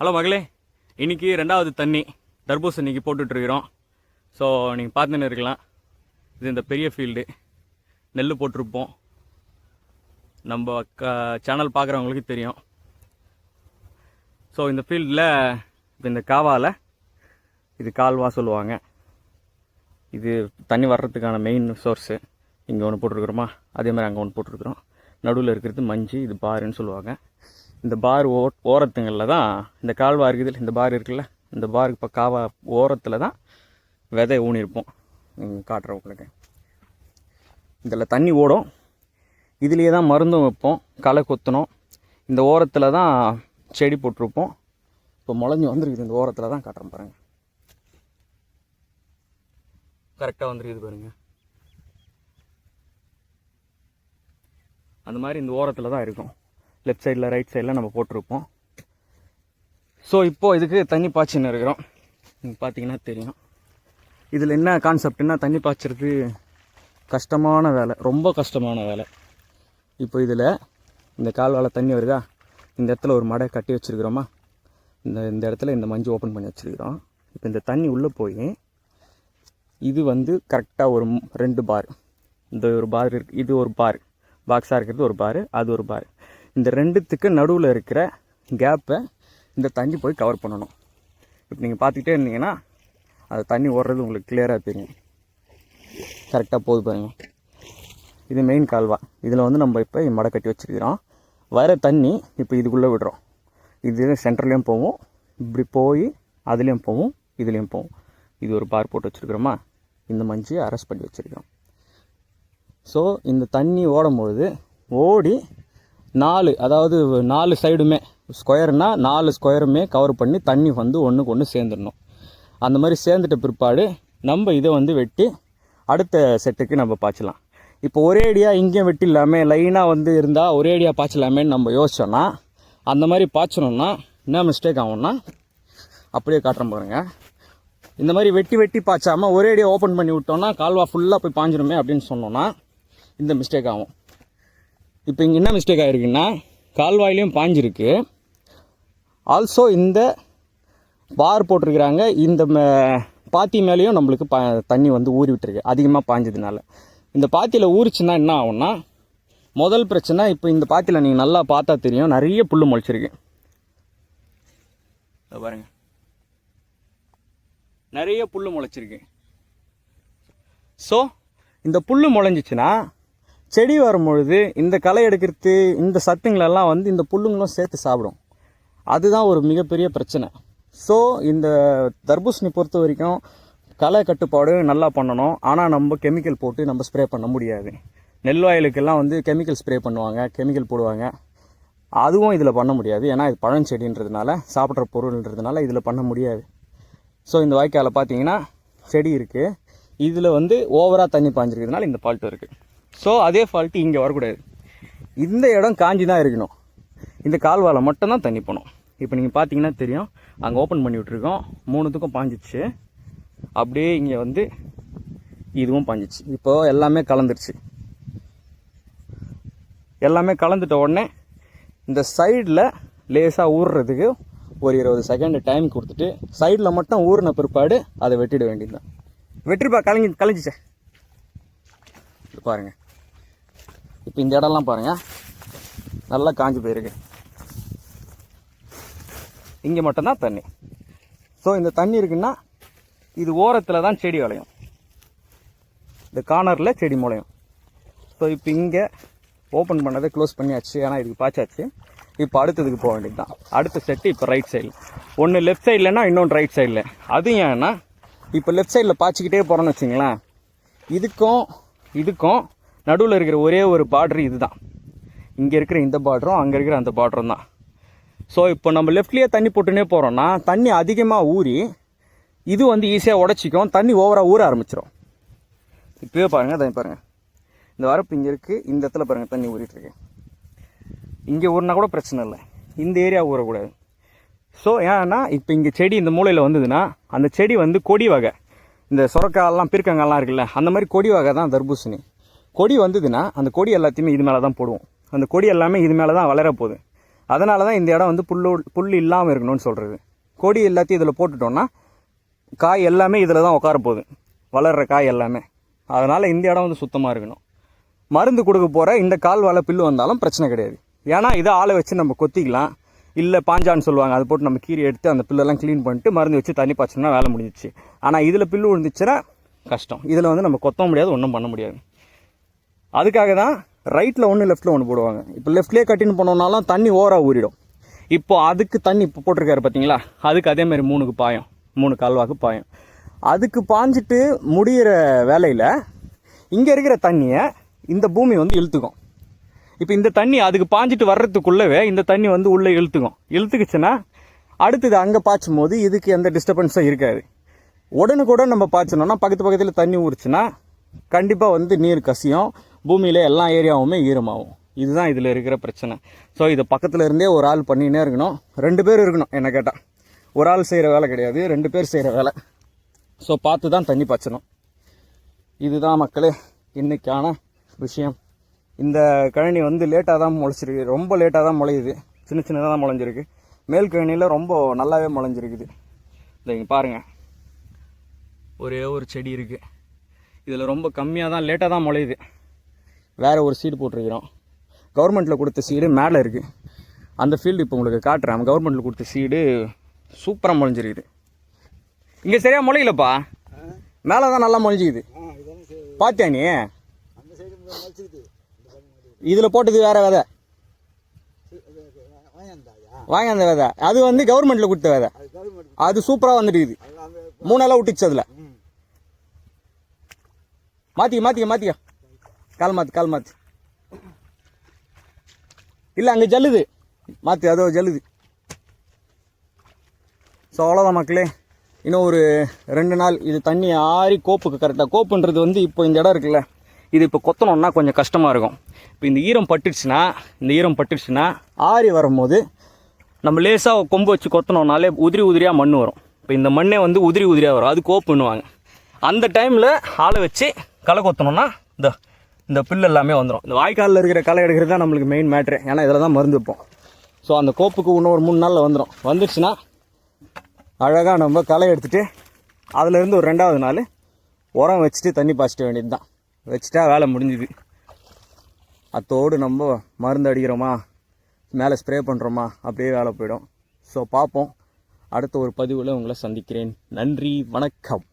Hello மகளே இன்னைக்கு ரெண்டாவது தண்ணி தர்பூசணி இன்னைக்கு போட்டுட்ருக்கிறோம். ஸோ நீங்கள் பார்த்துன்னு இருக்கலாம். இது இந்த பெரிய ஃபீல்டு நெல் போட்டிருப்போம். நம்ம க சேனல் பார்க்குறவங்களுக்கு தெரியும். ஸோ இந்த ஃபீல்டில் இப்போ இந்த காவால் இது கால்வா சொல்லுவாங்க. இது தண்ணி வர்றதுக்கான மெயின் சோர்ஸு இங்கே ஒன்று போட்டிருக்கிறோமா? அதே மாதிரி அங்கே ஒன்று போட்டிருக்கிறோம். நடுவில் இருக்கிறது மஞ்சு இது பாருன்னு சொல்லுவாங்க. இந்த பார் ஓ ஓரத்துங்களில் தான் இந்த கால்வா இருக்குது இந்த பார் இருக்குல்ல இந்த பார் இப்போ காவா ஓரத்தில் தான் விதை ஊனியிருப்போம் இங்க காட்டுறேன் உங்களுக்கு. இதில் தண்ணி ஓடும். இதுலேயே தான் மருந்தும் வைப்போம் களை கொத்தணும். இந்த ஓரத்தில் தான் செடி போட்டிருப்போம். இப்போ முளைஞ்சி வந்துருக்குது இந்த ஓரத்தில் தான் காட்டுறேன் பாருங்கள் கரெக்டாக வந்துருக்குது பாருங்க. அந்த மாதிரி இந்த ஓரத்தில் தான் இருக்கும். லெஃப்ட் சைடில் ரைட் சைடில் நம்ம போட்டிருப்போம். ஸோ இப்போது இதுக்கு தண்ணி பாய்ச்சின்னு இருக்கிறோம். நீங்கள் பார்த்தீங்கன்னா தெரியும். இதில் என்ன கான்செப்ட்னா தண்ணி பாய்ச்சிறது கஷ்டமான வேலை. ரொம்ப கஷ்டமான வேலை. இப்போ இதில் இந்த கால்வால் தண்ணி வருதா? இந்த இடத்துல ஒரு மடை கட்டி வச்சுருக்கிறோமா? இந்த இந்த இடத்துல இந்த மஞ்சள் ஓப்பன் பண்ணி வச்சுருக்கிறோம். இப்போ இந்த தண்ணி உள்ளே போய் இது வந்து கரெக்டாக ஒரு ரெண்டு பார் இந்த ஒரு பார் இருக்கு இது ஒரு பார் பாக்ஸாக இருக்கிறது ஒரு பார் அது ஒரு பார் இந்த ரெண்டுத்துக்கு நடுவில் இருக்கிற கேப்பை இந்த தண்ணி போய் கவர் பண்ணணும். இப்போ நீங்கள் பார்த்துக்கிட்டே இருந்தீங்கன்னா அது தண்ணி ஓடுறது உங்களுக்கு கிளியராக தெரியும். கரெக்டாக போகுது பாருங்கள் இது மெயின் கால்வா. இதில் வந்து நம்ம இப்போ மடை கட்டி வச்சுருக்கிறோம். வர தண்ணி இப்போ இதுக்குள்ளே விடுறோம். இது சென்டர்லேயும் போவோம் இப்படி போய் அதுலேயும் போவோம் இதுலேயும் போவோம் இது ஒரு பார் போட்டு வச்சுருக்குறோமா? இந்த மஞ்சியை அரெஸ்ட் பண்ணி வச்சுருக்கோம் ஸோ இந்த தண்ணி ஓடும்பொழுது ஓடி நாலு அதாவது நாலு சைடுமே ஸ்கொயர்னால் நாலு ஸ்கொயருமே கவர் பண்ணி தண்ணி வந்து ஒன்றுக்கு ஒன்று சேர்ந்துடணும். அந்த மாதிரி சேர்ந்துட்ட பிற்பாடு நம்ம இதை வந்து வெட்டி அடுத்த செட்டுக்கு நம்ம பாய்ச்சலாம். இப்போ ஒரே அடியாக இங்கேயும் வெட்டி இல்லாமல் லைனாக வந்து இருந்தால் ஒரே அடியாக பாய்ச்சலாமேன்னு நம்ம யோசிச்சோன்னா அந்த மாதிரி பாய்ச்சணும்னா என்ன மிஸ்டேக் ஆகும்னா அப்படியே காட்டுறேன் பாருங்க. இந்த மாதிரி வெட்டி வெட்டி பாய்ச்சாமல் ஒரேடியாக ஓப்பன் பண்ணி விட்டோம்னா கால்வா ஃபுல்லாக போய் பாஞ்சிருமே அப்படின்னு சொன்னோன்னா இந்த மிஸ்டேக் ஆகும். இப்போ இங்கே என்ன மிஸ்டேக் ஆகிருக்குன்னா கால்வாயிலையும் பாஞ்சிருக்கு. ஆல்சோ இந்த பார் போட்டிருக்கிறாங்க. இந்த மே- பாத்தி மேலேயும் நம்மளுக்கு பா தண்ணி வந்து ஊறி விட்டுருக்கு. அதிகமாக பாஞ்சதுனால. இந்த பாத்தியில் ஊறிச்சுன்னா என்ன ஆகும்னா முதல் பிரச்சனை இப்போ இந்த பாத்தியில் நீங்கள் நல்லா பார்த்தா தெரியும். நிறைய புல் முளைச்சிருக்கு. பாருங்க. நிறைய புல் முளைச்சிருக்கு. ஸோ இந்த புல் முளைஞ்சிச்சுன்னா செடி வரும்பொழுது இந்த களை எடுக்கிறது இந்த சத்துங்களெல்லாம் வந்து இந்த புல்லுங்களும் சேர்த்து சாப்பிடும். அதுதான் ஒரு மிகப்பெரிய பிரச்சனை. ஸோ இந்த தர்பூசணி பொறுத்த வரைக்கும் களை கட்டுப்பாடு நல்லா பண்ணணும். ஆனால் நம்ம கெமிக்கல் போட்டு நம்ம ஸ்ப்ரே பண்ண முடியாது. நெல் வயலுக்கெல்லாம் வந்து கெமிக்கல் ஸ்ப்ரே பண்ணுவாங்க கெமிக்கல் போடுவாங்க. அதுவும் இதில் பண்ண முடியாது. ஏன்னா இது பழஞ்செடின்றதுனால சாப்பிட்ற பொருள்ன்றதுனால இதில் பண்ண முடியாது. ஸோ இந்த வாய்க்காலில் பார்த்தீங்கன்னா செடி இருக்குது இதில் வந்து ஓவராக தண்ணி பாஞ்சிருக்கிறதுனால இந்த ஃபால்ட் இருக்குது ஸோ அதே ஃபால்ட்டு இங்கே வரக்கூடாது. இந்த இடம் காஞ்சி தான் இருக்கணும். இந்த கால்வாயில் மட்டும்தான் தண்ணி போகணும். இப்போ நீங்கள் பார்த்தீங்கன்னா தெரியும். அங்கே ஓப்பன் பண்ணி விட்ருக்கோம் மூணுத்துக்கும் பாஞ்சிச்சு. அப்படியே இங்கே வந்து இதுவும் பாஞ்சிச்சு. இப்போது எல்லாமே கலந்துருச்சு. எல்லாமே கலந்துட்ட உடனே இந்த சைடில் லேசாக ஊறுறதுக்கு ஒரு இருபது செகண்ட் டைம் கொடுத்துட்டு சைடில் மட்டும் ஊறின பிற்பாடு அதை வெட்டிட வேண்டியதுதான். வெற்றிப்பா கலங்கி கலைஞ்சிச்சே பாருங்கள் இப்போ இந்த இடம்லாம் பாருங்கள் நல்லா காஞ்சு போயிருக்கு. இங்கே மட்டும்தான் தண்ணி. ஸோ இந்த தண்ணி இருக்குன்னா இது ஓரத்தில் தான் செடி விளையும். இந்த கார்னரில் செடி முளையும். ஸோ இப்போ இங்கே ஓப்பன் பண்ணதை க்ளோஸ் பண்ணியாச்சு. ஏன்னா இதுக்கு பாய்ச்சாச்சு. இப்போ அடுத்ததுக்கு போக வேண்டியது தான் அடுத்த செட்டு இப்போ ரைட் சைடில் ஒன்று லெஃப்ட் சைட்லன்னா இன்னொன்று ரைட் சைடில் அது ஏன்னா இப்போ லெஃப்ட் சைடில் பாய்ச்சிக்கிட்டே போகிறோன்னு வச்சுங்களேன். இதுக்கும் இதுக்கும் நடுவில் இருக்கிற ஒரே ஒரு பார்டர் இதுதான். இங்கே இருக்கிற இந்த பார்டரும் அங்கே இருக்கிற அந்த பார்டரும் தான். ஸோ இப்போ நம்ம லெஃப்ட்லேயே தண்ணி போட்டுனே போகிறோம்னா தண்ணி அதிகமாக ஊறி இது வந்து ஈஸியாக உடச்சிக்கும் தண்ணி ஓவராக ஊற ஆரம்பிச்சிடும் இப்போயே பாருங்கள் தண்ணி பாருங்கள் இந்த வரப்பு இங்கே இருக்குது இந்த இடத்துல பாருங்கள் தண்ணி ஊறிட்டுருக்கு இங்கே ஊறினா கூட பிரச்சனை இல்லை. இந்த ஏரியா ஊறக்கூடாது. ஸோ ஏன்னா இப்போ இங்கே செடி இந்த மூலையில் வந்ததுன்னா அந்த செடி வந்து கொடி வகை. இந்த சுரக்காயெல்லாம் பீர்க்கங்காலாம் இருக்குல்ல அந்த மாதிரி கொடி வகை தான் தர்பூசணி. கொடி வந்ததுன்னா அந்த கொடி எல்லாத்தையுமே இது மேலே தான் போடுவோம். அந்த கொடி எல்லாமே இது மேலே தான் வளரப்போகுது அதனால தான் இந்த இடம் வந்து புல்லு புல் இல்லாமல் இருக்கணும்னு சொல்கிறது கொடி எல்லாத்தையும் இதில் போட்டுட்டோன்னா காய் எல்லாமே இதில் தான் உட்கார போகுது. வளர்கிற காய் எல்லாமே. அதனால் இந்த இடம் வந்து சுத்தமாக இருக்கணும். மருந்து கொடுக்க போகிற இந்த கால் வலை பில்லு வந்தாலும் பிரச்சனை கிடையாது. ஏன்னா இதை ஆளை வச்சு நம்ம கொத்திக்கலாம். இல்லை பாஞ்சான்னு சொல்லுவாங்க. அதை போட்டு நம்ம கீரி எடுத்து அந்த பில்லெல்லாம் க்ளீன் பண்ணிட்டு மருந்து வச்சு தண்ணி பாய்ச்சோம்னா வேலை முடிஞ்சிச்சு. ஆனால் இதில் பில்லு விழுந்துச்சுன்னா கஷ்டம். இதில் வந்து நம்ம கொத்த முடியாது ஒன்றும் பண்ண முடியாது. அதுக்காக தான் ரைட்டில் ஒன்று லெஃப்ட்டில் ஒன்று போடுவாங்க. இப்போ லெஃப்ட்லேயே கட்டின்னு போனோம்னாலும் தண்ணி ஓவராக ஊறிடும். இப்போ அதுக்கு தண்ணி இப்போ போட்டிருக்காரு பார்த்தீங்களா அதுக்கு அதேமாதிரி மூணுக்கு பாயம். மூணு கால்வாக்கு பாயம். அதுக்கு பாஞ்சிட்டு முடிகிற வேலையில் இங்கே இருக்கிற தண்ணியை இந்த பூமி வந்து இழுத்துக்கும். இப்போ இந்த தண்ணி அதுக்கு பாஞ்சிட்டு வர்றதுக்குள்ளவே இந்த தண்ணி வந்து உள்ளே இழுத்துக்கும். இழுத்துக்குச்சுன்னா அடுத்தது அங்கே பாய்ச்சும் போது இதுக்கு எந்த டிஸ்டர்பன்ஸும் இருக்காது. உடனுக்குடன் நம்ம பாய்ச்சணும்னா பக்கத்து பக்கத்தில் தண்ணி ஊறுச்சுன்னா கண்டிப்பாக வந்து நீர் கசியும். பூமியில் எல்லா ஏரியாவுமே ஈரமாகும். இதுதான் இதில் இருக்கிற பிரச்சனை. ஸோ இது பக்கத்தில் இருந்தே ஒரு ஆள் பண்ணினே இருக்கணும். ரெண்டு பேர் இருக்கணும் என்ன கேட்டால் ஒரு ஆள் செய்கிற வேலை கிடையாது ரெண்டு பேர் செய்கிற வேலை. ஸோ பார்த்து தான் தண்ணி பாய்ச்சணும். இதுதான் மக்களே இன்றைக்கான விஷயம். இந்த கழனி வந்து லேட்டாக தான் முளைச்சிருக்கு. ரொம்ப லேட்டாக தான் முளையுது. சின்ன சின்னதாக தான் முளைஞ்சிருக்கு. மேல் கழனியில் ரொம்ப நல்லாவே முளைஞ்சிருக்குது. இந்த இங்கே பாருங்கள் ஒரே ஒரு செடி இருக்குது இதில் ரொம்ப கம்மியாக தான் லேட்டாக தான் முளையுது. வேறு ஒரு சீடு போட்டிருக்கிறோம். கவர்மெண்ட்டில் கொடுத்த சீடு மேலே இருக்குது அந்த ஃபீல்டு இப்போ உங்களுக்கு காட்டுறேன். கவர்மெண்ட்டில் கொடுத்த சீடு சூப்பராக முளைஞ்சிருக்குது. இங்கே சரியாக முளையிலப்பா. மேலே தான் நல்லா முளைஞ்சிக்குது. பார்த்தியா நீ? இதில் போட்டது வேறு விதை. வாங்கியிருந்தாயா வாங்க அந்த விதை. அது வந்து கவர்மெண்ட்டில் கொடுத்த விதை. அது சூப்பராக வந்துட்டு இருக்குது அது அந்த மூணெல்லாம் விட்டுச்சு அதில். மாற்றிக்க மாற்றிக்க மாற்றிக்க கால் மாற்று கால் மாற்று இல்லை அங்கே ஜல்லுது. மாற்று அதோ ஜல்லுது. ஸோ அவ்வளோதான் மக்களே. இன்னும் ஒரு ரெண்டு நாள் இது தண்ணி ஆறி கோப்புக்கு கரெக்டாக கோப்புன்றது வந்து இப்போ இந்த இடம் இருக்குல்ல இது இப்போ கொத்தணும்னா கொஞ்சம் கஷ்டமாக இருக்கும். இப்போ இந்த ஈரம் பட்டுடுச்சுன்னா இந்த ஈரம் பட்டுடுச்சுன்னா ஆறி வரும்போது நம்ம லேசாக கொம்பு வச்சு கொத்தணும்னாலே உதிரி உதிரியாக மண் வரும். இப்போ இந்த மண்ணே வந்து உதிரி உதிரியாக வரும். அது கோப்புன்னுவாங்க. அந்த டைமில் ஆளை வச்சு களை கொத்தணும்னா இந்த இந்த புல் எல்லாமே வந்துடும் இந்த வாய்க்காலில் இருக்கிற களை எடுக்கிறது தான் நம்மளுக்கு மெயின் மேட்ரு ஏன்னா இதில் தான் மருந்து வைப்போம். ஸோ அந்த கோப்புக்கு இன்னும் ஒரு மூணு நாளில் வந்துடும் வந்துடுச்சுன்னா அழகாக நம்ம களை எடுத்துகிட்டு அதுலேருந்து ஒரு ரெண்டாவது நாள் உரம் வச்சுட்டு தண்ணி பாய்ச்சிட்ட வேண்டியது தான் வச்சுட்டா வேலை முடிஞ்சுது. அத்தோடு நம்ம மருந்து அடிக்கிறோமா மேலே ஸ்ப்ரே பண்ணுறோமா அப்படியே வேலை போயிடும். ஸோ பார்ப்போம். அடுத்த ஒரு பதிவில் உங்களை சந்திக்கிறேன். நன்றி வணக்கம்.